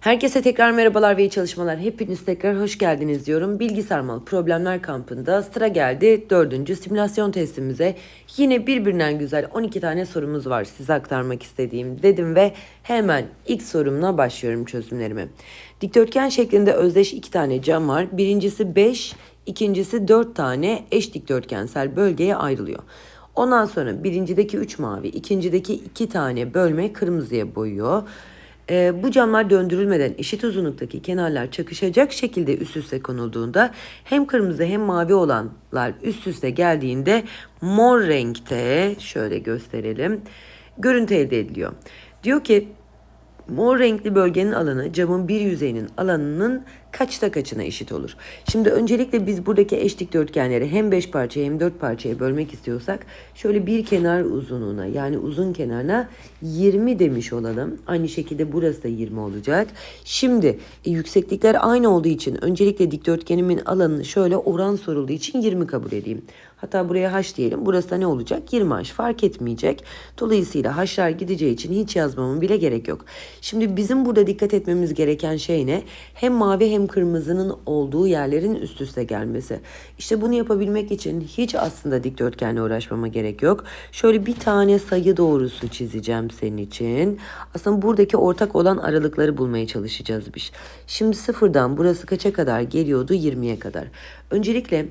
Herkese tekrar merhabalar ve iyi çalışmalar. Hepiniz tekrar hoş geldiniz diyorum. Bilgisayar mal problemler kampında sıra geldi dördüncü simülasyon testimize. Yine birbirinden güzel 12 tane sorumuz var size aktarmak istediğim dedim ve hemen ilk sorumla başlıyorum çözümlerime. Dikdörtgen şeklinde özdeş iki tane cam var. Birincisi 5, ikincisi 4 tane eş dikdörtgensel bölgeye ayrılıyor. Ondan sonra birincideki 3 mavi, ikincideki 2 tane bölme kırmızıya boyuyor. Ee, bu camlar döndürülmeden eşit uzunluktaki kenarlar çakışacak şekilde üst üste konulduğunda hem kırmızı hem mavi olanlar üst üste geldiğinde mor renkte şöyle gösterelim görüntü elde ediliyor. Diyor ki Mor renkli bölgenin alanı camın bir yüzeyinin alanının kaçta kaçına eşit olur? Şimdi öncelikle biz buradaki eş dikdörtgenleri hem 5 parçaya hem 4 parçaya bölmek istiyorsak şöyle bir kenar uzunluğuna yani uzun kenarına 20 demiş olalım. Aynı şekilde burası da 20 olacak. Şimdi e, yükseklikler aynı olduğu için öncelikle dikdörtgenimin alanını şöyle oran sorulduğu için 20 kabul edeyim. Hatta buraya h diyelim. Burası da ne olacak? 20 h fark etmeyecek. Dolayısıyla h'lar gideceği için hiç yazmamın bile gerek yok. Şimdi bizim burada dikkat etmemiz gereken şey ne? Hem mavi hem kırmızının olduğu yerlerin üst üste gelmesi. İşte bunu yapabilmek için hiç aslında dikdörtgenle uğraşmama gerek yok. Şöyle bir tane sayı doğrusu çizeceğim senin için. Aslında buradaki ortak olan aralıkları bulmaya çalışacağız biz. Şimdi sıfırdan burası kaça kadar geliyordu? 20'ye kadar. Öncelikle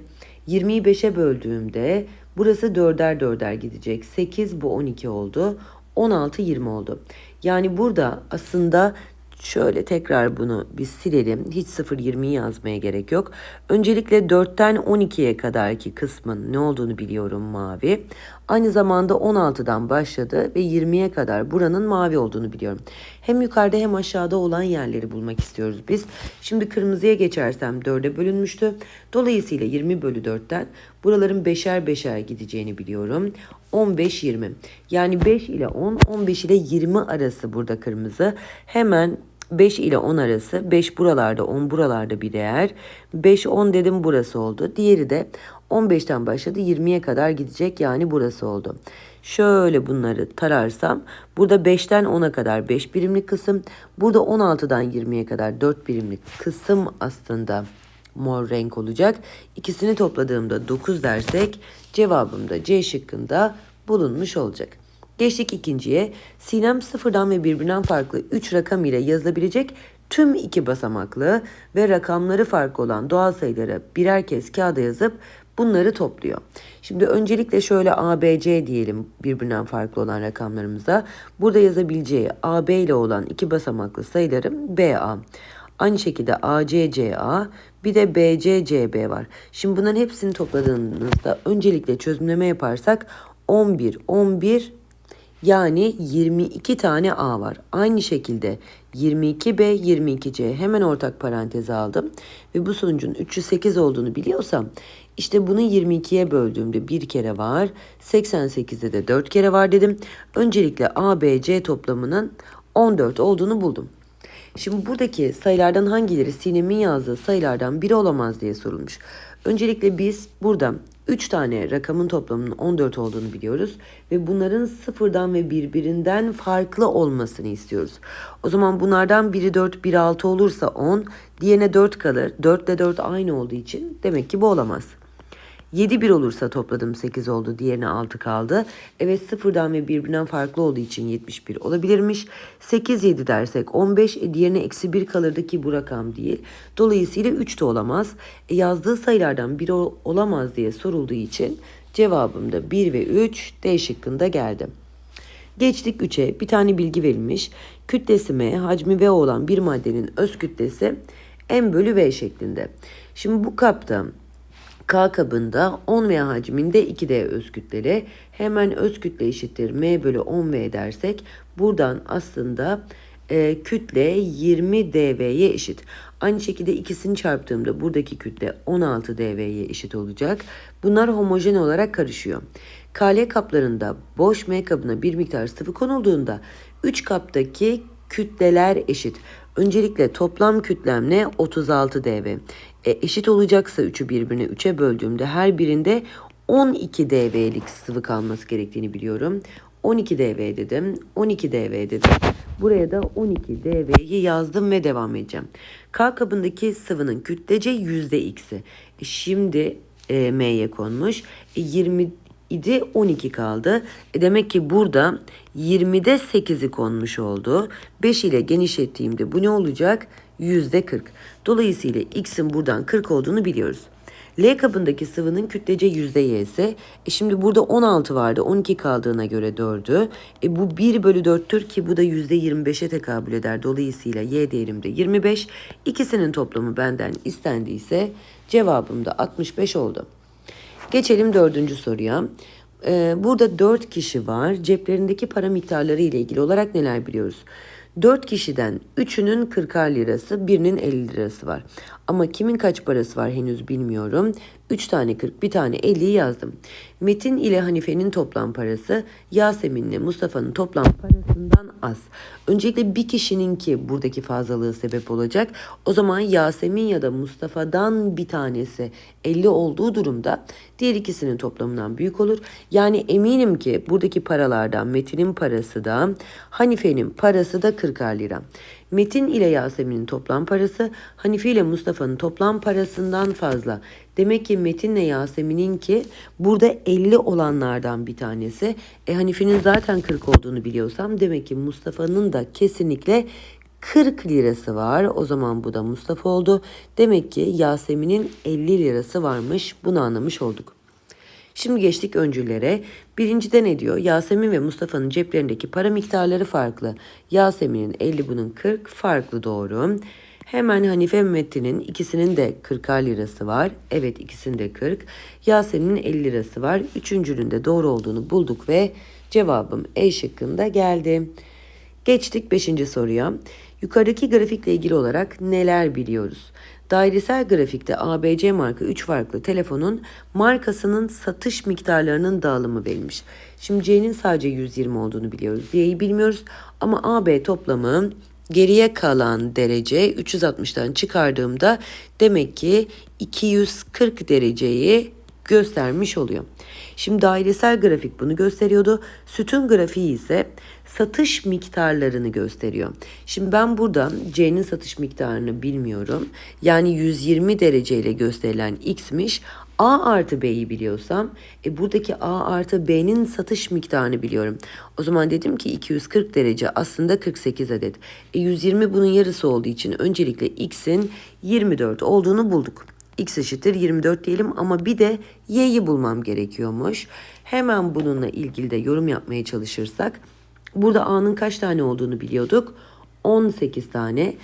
20'yi 5'e böldüğümde burası dörder dörder gidecek. 8 bu 12 oldu. 16 20 oldu. Yani burada aslında şöyle tekrar bunu bir silelim. Hiç 0 20'yi yazmaya gerek yok. Öncelikle 4'ten 12'ye kadarki kısmın ne olduğunu biliyorum mavi. Aynı zamanda 16'dan başladı ve 20'ye kadar buranın mavi olduğunu biliyorum. Hem yukarıda hem aşağıda olan yerleri bulmak istiyoruz biz. Şimdi kırmızıya geçersem 4'e bölünmüştü. Dolayısıyla 20 bölü 4'ten buraların beşer beşer gideceğini biliyorum. 15-20 yani 5 ile 10 15 ile 20 arası burada kırmızı. Hemen 5 ile 10 arası 5 buralarda 10 buralarda bir değer. 5 10 dedim burası oldu. Diğeri de 15'ten başladı 20'ye kadar gidecek yani burası oldu. Şöyle bunları tararsam burada 5'ten 10'a kadar 5 birimlik kısım. Burada 16'dan 20'ye kadar 4 birimlik kısım aslında mor renk olacak. İkisini topladığımda 9 dersek cevabım da C şıkkında bulunmuş olacak. Geçtik ikinciye. Sinem sıfırdan ve birbirinden farklı 3 rakam ile yazılabilecek tüm iki basamaklı ve rakamları farklı olan doğal sayıları birer kez kağıda yazıp bunları topluyor. Şimdi öncelikle şöyle A, B, C diyelim birbirinden farklı olan rakamlarımıza. Burada yazabileceği A, B ile olan iki basamaklı sayılarım B, A. Aynı şekilde ACCA bir de BCCB var. Şimdi bunların hepsini topladığınızda öncelikle çözümleme yaparsak 11, 11 yani 22 tane A var. Aynı şekilde 22B, 22C hemen ortak paranteze aldım. Ve bu sonucun 308 olduğunu biliyorsam işte bunu 22'ye böldüğümde bir kere var. 88'de de 4 kere var dedim. Öncelikle A, B, C toplamının 14 olduğunu buldum. Şimdi buradaki sayılardan hangileri Sinem'in yazdığı sayılardan biri olamaz diye sorulmuş. Öncelikle biz burada 3 tane rakamın toplamının 14 olduğunu biliyoruz ve bunların sıfırdan ve birbirinden farklı olmasını istiyoruz. O zaman bunlardan biri 4, biri 6 olursa 10, diğerine 4 kalır. 4 ile 4 aynı olduğu için demek ki bu olamaz. 7 bir olursa topladım 8 oldu. Diğerine 6 kaldı. Evet sıfırdan ve birbirinden farklı olduğu için 71 olabilirmiş. 8 7 dersek 15. E, diğerine eksi 1 kalırdı ki bu rakam değil. Dolayısıyla 3 de olamaz. E, yazdığı sayılardan biri olamaz diye sorulduğu için cevabım da 1 ve 3 D şıkkında geldi. Geçtik 3'e. Bir tane bilgi verilmiş. Kütlesi M, hacmi V olan bir maddenin öz kütlesi M bölü V şeklinde. Şimdi bu kapta K kabında 10 V hacminde 2D öz kütleli. Hemen öz kütle eşittir M bölü 10 V dersek buradan aslında e, kütle 20 dV'ye eşit. Aynı şekilde ikisini çarptığımda buradaki kütle 16 dV'ye eşit olacak. Bunlar homojen olarak karışıyor. KL kaplarında boş M kabına bir miktar sıvı konulduğunda 3 kaptaki kütleler eşit. Öncelikle toplam kütlem ne? 36 dV. E, eşit olacaksa 3'ü birbirine 3'e böldüğümde her birinde 12 dV'lik sıvı kalması gerektiğini biliyorum. 12 dv dedim. 12 dv dedim. Buraya da 12 dv'yi yazdım ve devam edeceğim. K kabındaki sıvının kütlece yüzde x'i. E şimdi e, M'ye konmuş. E, 20 idi 12 kaldı. E demek ki burada 20'de 8'i konmuş oldu. 5 ile genişlettiğimde bu ne olacak? Yüzde 40. Dolayısıyla x'in buradan 40 olduğunu biliyoruz. L kabındaki sıvının kütlece yüzde y'si. E şimdi burada 16 vardı. 12 kaldığına göre 4'ü. E bu 1 bölü 4'tür ki bu da yüzde 25'e tekabül eder. Dolayısıyla y değerim de 25. İkisinin toplamı benden istendiyse cevabım da 65 oldu. Geçelim dördüncü soruya. Ee, burada dört kişi var. Ceplerindeki para miktarları ile ilgili olarak neler biliyoruz? Dört kişiden üçünün 40'ar lirası, birinin 50 lirası var. Ama kimin kaç parası var henüz bilmiyorum. 3 tane 40, bir tane 50'yi yazdım. Metin ile Hanife'nin toplam parası Yasemin ile Mustafa'nın toplam parasından az. Öncelikle bir kişinin ki buradaki fazlalığı sebep olacak. O zaman Yasemin ya da Mustafa'dan bir tanesi 50 olduğu durumda diğer ikisinin toplamından büyük olur. Yani eminim ki buradaki paralardan Metin'in parası da Hanife'nin parası da 40 lira. Metin ile Yasemin'in toplam parası Hanife ile Mustafa'nın toplam parasından fazla. Demek ki Metin ile Yasemin'in ki burada 50 olanlardan bir tanesi. E Hanife'nin zaten 40 olduğunu biliyorsam demek ki Mustafa'nın da kesinlikle 40 lirası var. O zaman bu da Mustafa oldu. Demek ki Yasemin'in 50 lirası varmış. Bunu anlamış olduk. Şimdi geçtik öncüllere. Birincide ne diyor? Yasemin ve Mustafa'nın ceplerindeki para miktarları farklı. Yasemin'in 50 bunun 40 farklı doğru. Hemen Hanife Metin'in ikisinin de 40 lirası var. Evet ikisinde 40. Yasemin'in 50 lirası var. Üçüncünün de doğru olduğunu bulduk ve cevabım E şıkkında geldi. Geçtik 5. soruya. Yukarıdaki grafikle ilgili olarak neler biliyoruz? Dairesel grafikte ABC marka 3 farklı telefonun markasının satış miktarlarının dağılımı verilmiş. Şimdi C'nin sadece 120 olduğunu biliyoruz. Y'yi bilmiyoruz ama AB toplamı geriye kalan derece 360'tan çıkardığımda demek ki 240 dereceyi göstermiş oluyor. Şimdi dairesel grafik bunu gösteriyordu. Sütun grafiği ise satış miktarlarını gösteriyor. Şimdi ben buradan C'nin satış miktarını bilmiyorum. Yani 120 dereceyle gösterilen X'miş. A artı B'yi biliyorsam e buradaki A artı B'nin satış miktarını biliyorum. O zaman dedim ki 240 derece aslında 48 adet. E 120 bunun yarısı olduğu için öncelikle X'in 24 olduğunu bulduk x eşittir 24 diyelim ama bir de y'yi bulmam gerekiyormuş. Hemen bununla ilgili de yorum yapmaya çalışırsak burada a'nın kaç tane olduğunu biliyorduk. 18 tane.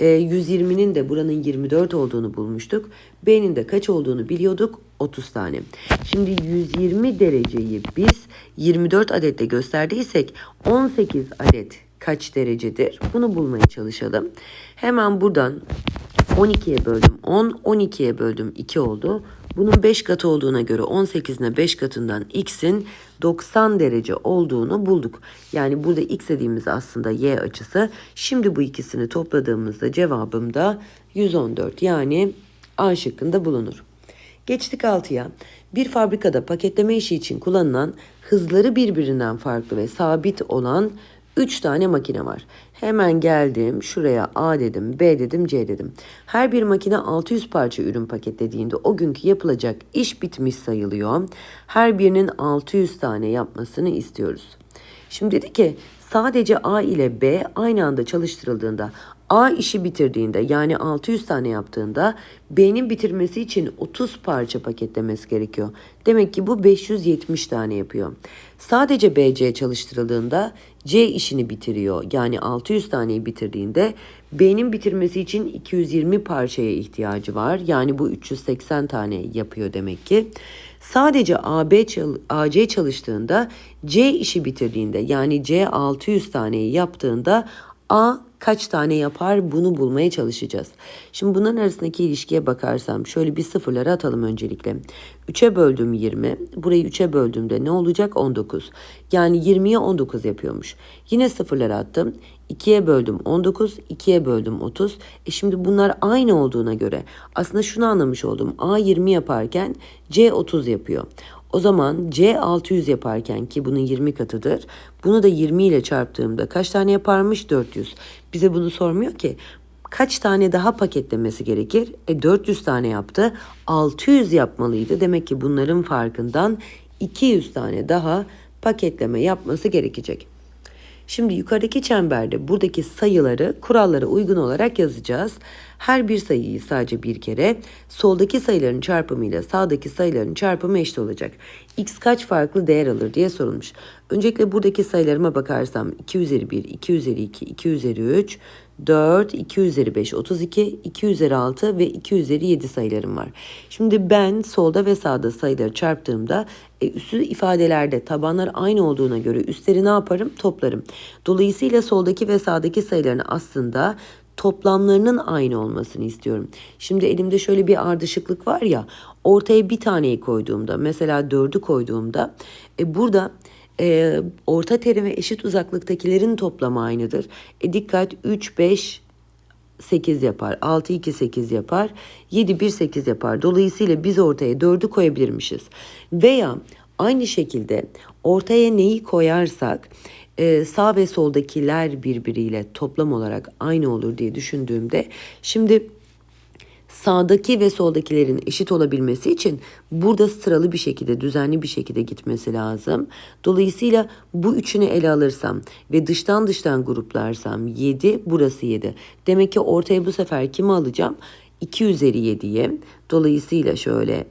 E, 120'nin de buranın 24 olduğunu bulmuştuk. B'nin de kaç olduğunu biliyorduk. 30 tane. Şimdi 120 dereceyi biz 24 adetle gösterdiysek 18 adet kaç derecedir? Bunu bulmaya çalışalım. Hemen buradan 12'ye böldüm 10, 12'ye böldüm 2 oldu. Bunun 5 katı olduğuna göre 18'ine 5 katından x'in 90 derece olduğunu bulduk. Yani burada x dediğimiz aslında y açısı. Şimdi bu ikisini topladığımızda cevabım da 114 yani A şıkkında bulunur. Geçtik 6'ya. Bir fabrikada paketleme işi için kullanılan hızları birbirinden farklı ve sabit olan 3 tane makine var. Hemen geldim şuraya A dedim, B dedim, C dedim. Her bir makine 600 parça ürün paketlediğinde o günkü yapılacak iş bitmiş sayılıyor. Her birinin 600 tane yapmasını istiyoruz. Şimdi dedi ki sadece A ile B aynı anda çalıştırıldığında A işi bitirdiğinde yani 600 tane yaptığında B'nin bitirmesi için 30 parça paketlemesi gerekiyor. Demek ki bu 570 tane yapıyor. Sadece BC çalıştırıldığında C işini bitiriyor. Yani 600 taneyi bitirdiğinde B'nin bitirmesi için 220 parçaya ihtiyacı var. Yani bu 380 tane yapıyor demek ki. Sadece AB AC çalıştığında C işi bitirdiğinde yani C 600 taneyi yaptığında A kaç tane yapar bunu bulmaya çalışacağız. Şimdi bunların arasındaki ilişkiye bakarsam şöyle bir sıfırları atalım öncelikle. 3'e böldüm 20. Burayı 3'e böldüğümde ne olacak? 19. Yani 20'ye 19 yapıyormuş. Yine sıfırları attım. 2'ye böldüm 19, 2'ye böldüm 30. E şimdi bunlar aynı olduğuna göre aslında şunu anlamış oldum. A 20 yaparken C 30 yapıyor. O zaman C 600 yaparken ki bunun 20 katıdır. Bunu da 20 ile çarptığımda kaç tane yaparmış? 400. Bize bunu sormuyor ki. Kaç tane daha paketlemesi gerekir? E 400 tane yaptı. 600 yapmalıydı. Demek ki bunların farkından 200 tane daha paketleme yapması gerekecek. Şimdi yukarıdaki çemberde buradaki sayıları kurallara uygun olarak yazacağız. Her bir sayıyı sadece bir kere soldaki sayıların çarpımıyla sağdaki sayıların çarpımı eşit olacak. X kaç farklı değer alır diye sorulmuş. Öncelikle buradaki sayılarıma bakarsam 2 üzeri 1, 2 üzeri 2, 2 üzeri 3, 4, 2 üzeri 5, 32, 2 üzeri 6 ve 2 üzeri 7 sayılarım var. Şimdi ben solda ve sağda sayıları çarptığımda e, üstü ifadelerde tabanlar aynı olduğuna göre üstleri ne yaparım? Toplarım. Dolayısıyla soldaki ve sağdaki sayıların aslında toplamlarının aynı olmasını istiyorum. Şimdi elimde şöyle bir ardışıklık var ya ortaya bir taneyi koyduğumda mesela dördü koyduğumda e, burada e, orta terim ve eşit uzaklıktakilerin toplamı aynıdır. E, dikkat 3, 5, 8 yapar. 6, 2, 8 yapar. 7, 1, 8 yapar. Dolayısıyla biz ortaya 4'ü koyabilirmişiz. Veya aynı şekilde ortaya neyi koyarsak e, sağ ve soldakiler birbiriyle toplam olarak aynı olur diye düşündüğümde şimdi sağdaki ve soldakilerin eşit olabilmesi için burada sıralı bir şekilde, düzenli bir şekilde gitmesi lazım. Dolayısıyla bu üçünü ele alırsam ve dıştan dıştan gruplarsam 7, burası 7. Demek ki ortaya bu sefer kimi alacağım? 2 üzeri 7'yi. Dolayısıyla şöyle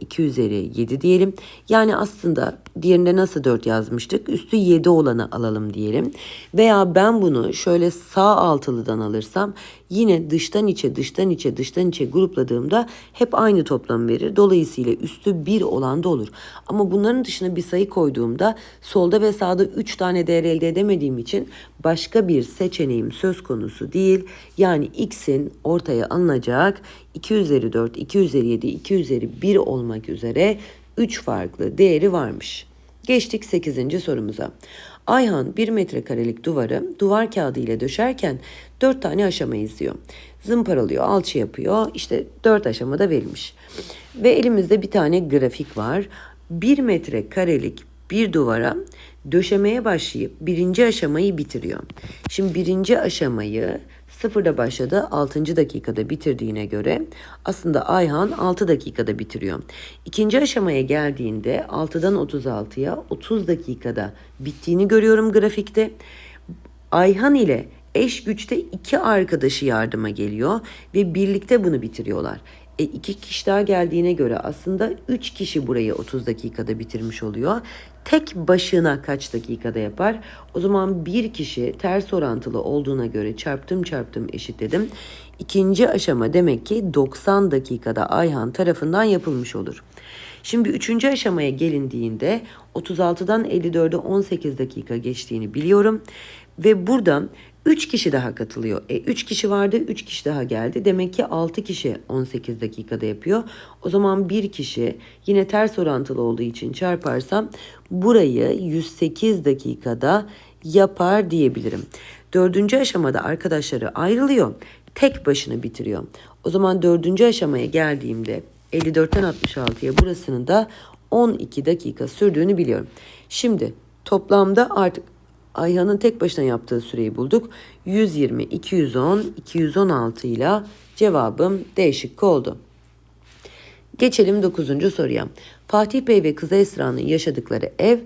2 üzeri 7 diyelim. Yani aslında diğerinde nasıl 4 yazmıştık? Üstü 7 olanı alalım diyelim. Veya ben bunu şöyle sağ altılıdan alırsam yine dıştan içe, dıştan içe, dıştan içe grupladığımda hep aynı toplam verir. Dolayısıyla üstü 1 olan da olur. Ama bunların dışına bir sayı koyduğumda solda ve sağda 3 tane değer elde edemediğim için başka bir seçeneğim söz konusu değil. Yani x'in ortaya alınacak 2 üzeri 4, 2 üzeri 7, 2 üzeri 1 olmak üzere 3 farklı değeri varmış. Geçtik 8. sorumuza. Ayhan 1 metrekarelik duvarı duvar kağıdı ile döşerken 4 tane aşama izliyor. Zımparalıyor, alçı yapıyor. İşte 4 aşamada verilmiş. Ve elimizde bir tane grafik var. 1 metrekarelik bir duvara döşemeye başlayıp birinci aşamayı bitiriyor. Şimdi birinci aşamayı sıfırda başladı 6. dakikada bitirdiğine göre aslında Ayhan 6 dakikada bitiriyor. İkinci aşamaya geldiğinde 6'dan 36'ya 30 dakikada bittiğini görüyorum grafikte. Ayhan ile eş güçte iki arkadaşı yardıma geliyor ve birlikte bunu bitiriyorlar. E, iki kişi daha geldiğine göre aslında üç kişi burayı 30 dakikada bitirmiş oluyor. Tek başına kaç dakikada yapar? O zaman bir kişi ters orantılı olduğuna göre çarptım çarptım eşitledim. İkinci aşama demek ki 90 dakikada Ayhan tarafından yapılmış olur. Şimdi üçüncü aşamaya gelindiğinde 36'dan 54'e 18 dakika geçtiğini biliyorum. Ve burada 3 kişi daha katılıyor. E 3 kişi vardı, 3 kişi daha geldi. Demek ki 6 kişi 18 dakikada yapıyor. O zaman bir kişi yine ters orantılı olduğu için çarparsam burayı 108 dakikada yapar diyebilirim. Dördüncü aşamada arkadaşları ayrılıyor. Tek başına bitiriyor. O zaman dördüncü aşamaya geldiğimde 54'ten 66'ya burasının da 12 dakika sürdüğünü biliyorum. Şimdi toplamda artık Ayhan'ın tek başına yaptığı süreyi bulduk. 120, 210, 216 ile cevabım D şıkkı oldu. Geçelim 9. soruya. Fatih Bey ve kızı Esra'nın yaşadıkları ev,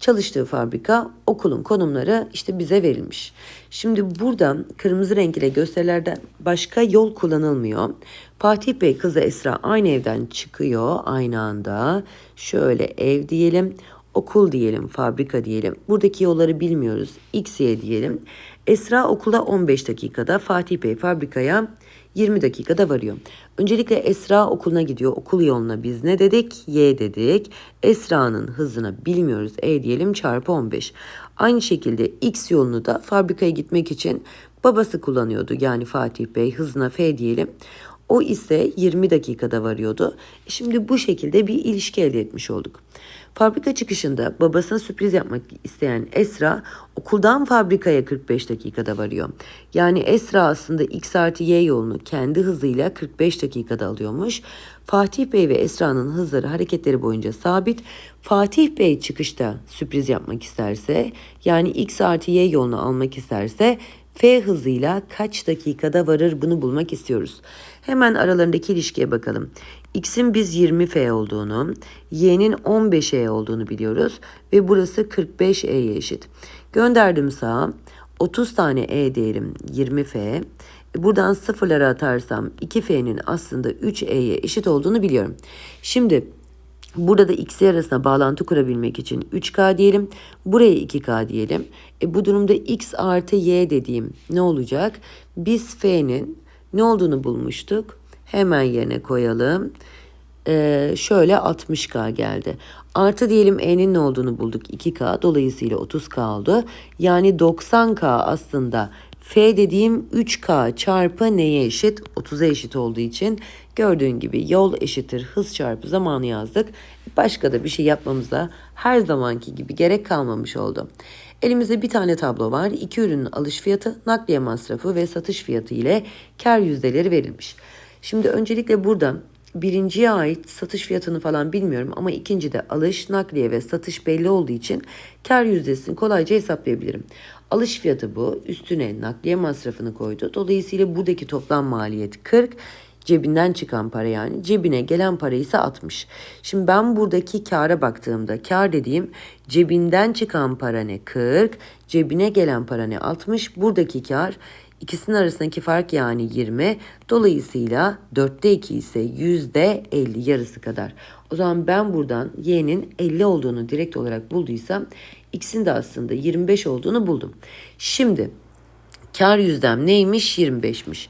çalıştığı fabrika, okulun konumları işte bize verilmiş. Şimdi burada kırmızı renk ile gösterilerden başka yol kullanılmıyor. Fatih Bey kızı Esra aynı evden çıkıyor aynı anda. Şöyle ev diyelim okul diyelim, fabrika diyelim. Buradaki yolları bilmiyoruz. X, Y diyelim. Esra okula 15 dakikada, Fatih Bey fabrikaya 20 dakikada varıyor. Öncelikle Esra okuluna gidiyor. Okul yoluna biz ne dedik? Y dedik. Esra'nın hızını bilmiyoruz. E diyelim çarpı 15. Aynı şekilde X yolunu da fabrikaya gitmek için babası kullanıyordu. Yani Fatih Bey hızına F diyelim. O ise 20 dakikada varıyordu. Şimdi bu şekilde bir ilişki elde etmiş olduk. Fabrika çıkışında babasına sürpriz yapmak isteyen Esra okuldan fabrikaya 45 dakikada varıyor. Yani Esra aslında X artı Y yolunu kendi hızıyla 45 dakikada alıyormuş. Fatih Bey ve Esra'nın hızları hareketleri boyunca sabit. Fatih Bey çıkışta sürpriz yapmak isterse yani X artı Y yolunu almak isterse F hızıyla kaç dakikada varır bunu bulmak istiyoruz. Hemen aralarındaki ilişkiye bakalım. X'in biz 20F olduğunu, Y'nin 15E olduğunu biliyoruz ve burası 45E'ye eşit. Gönderdim sağa. 30 tane E değerim 20F. Buradan sıfırlara atarsam 2F'nin aslında 3E'ye eşit olduğunu biliyorum. Şimdi Burada da x'ler arasında bağlantı kurabilmek için 3k diyelim. Buraya 2k diyelim. E bu durumda x artı y dediğim ne olacak? Biz f'nin ne olduğunu bulmuştuk. Hemen yerine koyalım. Ee, şöyle 60k geldi. Artı diyelim e'nin ne olduğunu bulduk 2k. Dolayısıyla 30k oldu. Yani 90k aslında F dediğim 3K çarpı neye eşit? 30'a eşit olduğu için gördüğün gibi yol eşittir hız çarpı zamanı yazdık. Başka da bir şey yapmamıza her zamanki gibi gerek kalmamış oldu. Elimizde bir tane tablo var. İki ürünün alış fiyatı, nakliye masrafı ve satış fiyatı ile kar yüzdeleri verilmiş. Şimdi öncelikle burada birinciye ait satış fiyatını falan bilmiyorum ama ikincide alış, nakliye ve satış belli olduğu için kar yüzdesini kolayca hesaplayabilirim. Alış fiyatı bu. Üstüne nakliye masrafını koydu. Dolayısıyla buradaki toplam maliyet 40. Cebinden çıkan para yani. Cebine gelen para ise 60. Şimdi ben buradaki kâra baktığımda kar dediğim cebinden çıkan para ne 40. Cebine gelen para ne 60. Buradaki kar İkisinin arasındaki fark yani 20. Dolayısıyla 4'te 2 ise %50 yarısı kadar. O zaman ben buradan y'nin 50 olduğunu direkt olarak bulduysam x'in de aslında 25 olduğunu buldum. Şimdi kar yüzdem neymiş? 25'miş.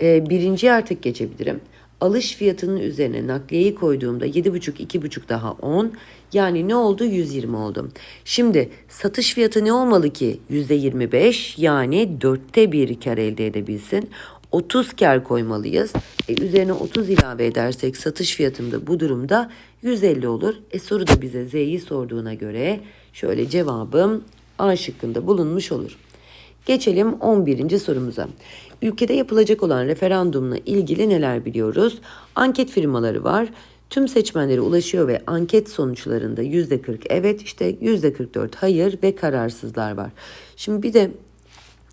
Ee, birinciye artık geçebilirim. Alış fiyatının üzerine nakliyeyi koyduğumda 7,5 2,5 daha 10 yani ne oldu 120 oldu. Şimdi satış fiyatı ne olmalı ki %25 yani dörtte bir kar elde edebilsin. 30 kar koymalıyız. E, üzerine 30 ilave edersek satış fiyatında bu durumda 150 olur. E soru da bize Z'yi sorduğuna göre şöyle cevabım A şıkkında bulunmuş olur. Geçelim 11. sorumuza. Ülkede yapılacak olan referandumla ilgili neler biliyoruz? Anket firmaları var. Tüm seçmenlere ulaşıyor ve anket sonuçlarında %40 evet işte %44 hayır ve kararsızlar var. Şimdi bir de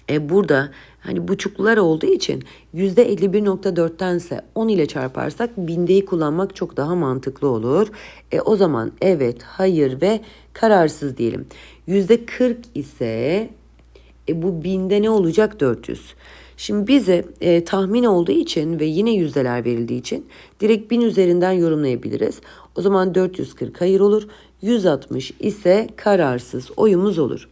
e, burada hani buçuklular olduğu için %51.4'tense 10 ile çarparsak bindeyi kullanmak çok daha mantıklı olur. E, o zaman evet, hayır ve kararsız diyelim. %40 ise e, bu binde ne olacak 400. Şimdi bize e, tahmin olduğu için ve yine yüzdeler verildiği için direkt 1000 üzerinden yorumlayabiliriz. O zaman 440 hayır olur. 160 ise kararsız oyumuz olur.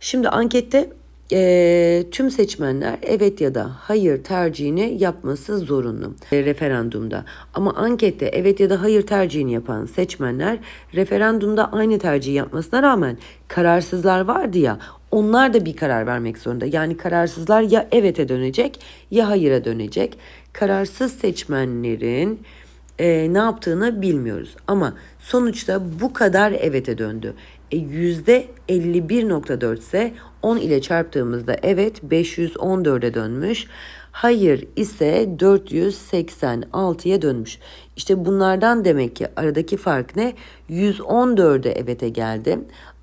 Şimdi ankette e, tüm seçmenler evet ya da hayır tercihini yapması zorunlu e, referandumda. Ama ankette evet ya da hayır tercihini yapan seçmenler referandumda aynı tercihi yapmasına rağmen kararsızlar vardı ya onlar da bir karar vermek zorunda. Yani kararsızlar ya evete dönecek ya hayıra dönecek. Kararsız seçmenlerin e, ne yaptığını bilmiyoruz. Ama sonuçta bu kadar evete döndü. E, %51.4 ise 10 ile çarptığımızda evet 514'e dönmüş. Hayır ise 486'ya dönmüş. İşte bunlardan demek ki aradaki fark ne? 114'e evete geldi.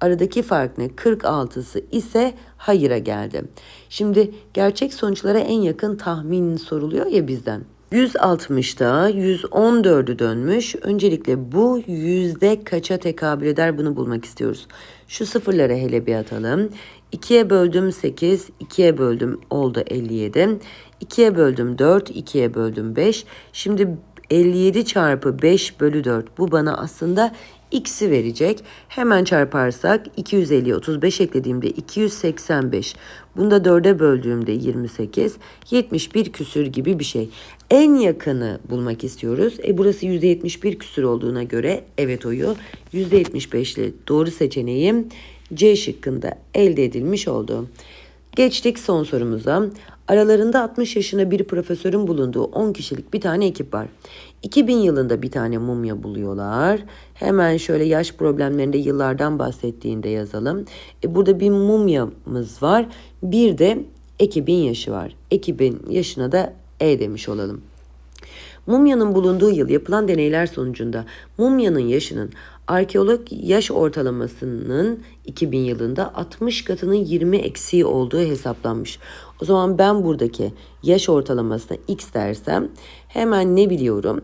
Aradaki fark ne? 46'sı ise hayıra geldi. Şimdi gerçek sonuçlara en yakın tahmin soruluyor ya bizden. 160'da 114'ü dönmüş. Öncelikle bu yüzde kaça tekabül eder bunu bulmak istiyoruz. Şu sıfırları hele bir atalım. 2'ye böldüm 8, 2'ye böldüm oldu 57. 2'ye böldüm 4, 2'ye böldüm 5. Şimdi 57 çarpı 5 bölü 4 bu bana aslında x'i verecek. Hemen çarparsak 250'ye 35 eklediğimde 285. Bunda 4'e böldüğümde 28. 71 küsür gibi bir şey. En yakını bulmak istiyoruz. E burası %71 küsür olduğuna göre evet oyu %75'li doğru seçeneğim C şıkkında elde edilmiş oldu. Geçtik son sorumuza. Aralarında 60 yaşında bir profesörün bulunduğu 10 kişilik bir tane ekip var. 2000 yılında bir tane mumya buluyorlar. Hemen şöyle yaş problemlerinde yıllardan bahsettiğinde yazalım. E burada bir mumyamız var. Bir de ekibin yaşı var. Ekibin yaşına da E demiş olalım. Mumyanın bulunduğu yıl yapılan deneyler sonucunda mumyanın yaşının arkeolog yaş ortalamasının 2000 yılında 60 katının 20 eksiği olduğu hesaplanmış. O zaman ben buradaki yaş ortalamasına x dersem hemen ne biliyorum?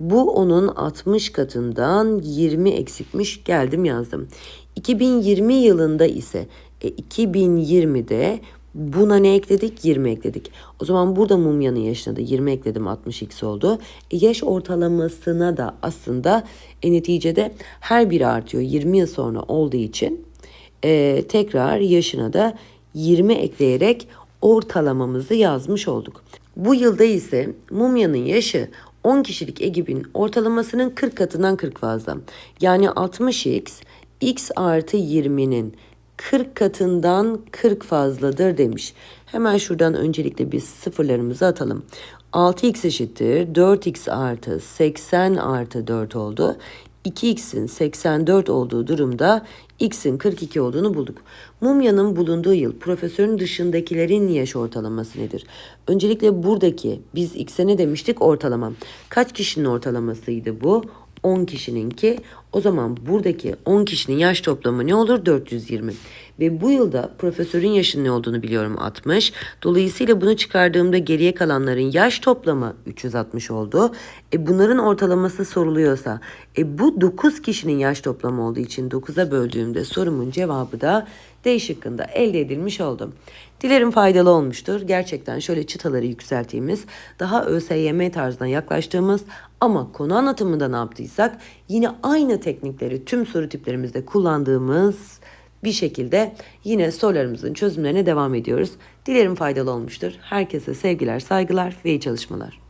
Bu onun 60 katından 20 eksikmiş geldim yazdım. 2020 yılında ise e, 2020'de Buna ne ekledik? 20 ekledik. O zaman burada mumyanın yaşına da 20 ekledim 60x oldu. E yaş ortalamasına da aslında e, neticede her biri artıyor. 20 yıl sonra olduğu için e, tekrar yaşına da 20 ekleyerek ortalamamızı yazmış olduk. Bu yılda ise mumyanın yaşı 10 kişilik ekibin ortalamasının 40 katından 40 fazla. Yani 60x x artı 20'nin 40 katından 40 fazladır demiş. Hemen şuradan öncelikle biz sıfırlarımızı atalım. 6x eşittir 4x artı 80 artı 4 oldu. 2x'in 84 olduğu durumda x'in 42 olduğunu bulduk. Mumyanın bulunduğu yıl profesörün dışındakilerin yaş ortalaması nedir? Öncelikle buradaki biz x'e ne demiştik? Ortalama. Kaç kişinin ortalamasıydı bu? 10 kişininki. O zaman buradaki 10 kişinin yaş toplamı ne olur? 420. Ve bu yılda profesörün yaşının ne olduğunu biliyorum 60. Dolayısıyla bunu çıkardığımda geriye kalanların yaş toplamı 360 oldu. E bunların ortalaması soruluyorsa e bu 9 kişinin yaş toplamı olduğu için 9'a böldüğümde sorumun cevabı da D şıkkında elde edilmiş oldu. Dilerim faydalı olmuştur. Gerçekten şöyle çıtaları yükselttiğimiz, daha ÖSYM tarzına yaklaştığımız ama konu anlatımında ne yaptıysak yine aynı teknikleri tüm soru tiplerimizde kullandığımız bir şekilde yine sorularımızın çözümlerine devam ediyoruz. Dilerim faydalı olmuştur. Herkese sevgiler, saygılar ve iyi çalışmalar.